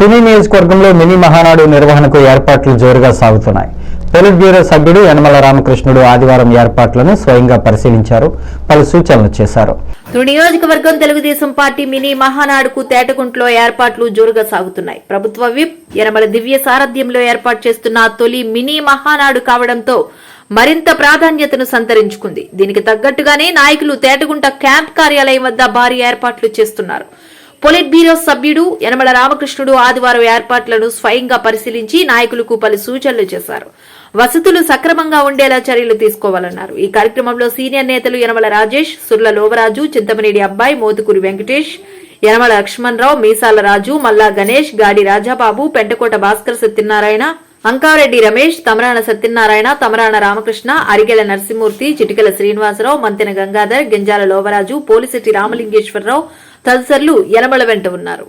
తుని నియోజకవర్గంలో మినీ మహానాడు నిర్వహణకు ఏర్పాట్లు జోరుగా సాగుతున్నాయి. పొలిట్ బ్యూరో సభ్యుడు యనమల రామకృష్ణుడు ఆదివారం ఏర్పాట్లను స్వయంగా పరిశీలించారు. పలు సూచనలు చేశారు. తుడి నియోజకవర్గం తెలుగుదేశం పార్టీ మినీ మహానాడుకు తేటగుంట్లో ఏర్పాట్లు జోరుగా సాగుతున్నాయి. ప్రభుత్వ విప్ యనమల దివ్య సారథ్యంలో ఏర్పాటు చేస్తున్న తొలి మినీ మహానాడు కావడంతో మరింత ప్రాధాన్యతను సంతరించుకుంది. దీనికి తగ్గట్టుగానే నాయకులు తేటగుంట క్యాంప్ కార్యాలయం వద్ద భారీ ఏర్పాట్లు చేస్తున్నారు. పొలిట్ బ్యూరో సభ్యుడు యనమల రామకృష్ణుడు ఆదివారం ఏర్పాట్లను స్వయంగా పరిశీలించి నాయకులకు పలు సూచనలు చేశారు. వసతులు సక్రమంగా ఉండేలా చర్యలు తీసుకోవాలన్నారు. ఈ కార్యక్రమంలో సీనియర్ నేతలు యనమల రాజేష్ సుర్ల లోవరాజు చింతమనేడి అబ్బాయి మోతుకూరి వెంకటేష్ యనమల లక్ష్మణరావు మీసాల రాజు మల్లా గణేష్ గాడి రాజాబాబు పెంటకోట భాస్కర్ సత్యనారాయణ అంకారెడ్డి రమేష్ తమరాణ సత్యనారాయణ తమరాణ రామకృష్ణ అరిగెల నరసింహమూర్తి చిటికల శ్రీనివాసరావు మంతెన గంగాధర్ గింజాల లోవరాజు పోలిశెట్టి రామలింగేశ్వరరావు తదితరులు యనమల వెంట ఉన్నారు.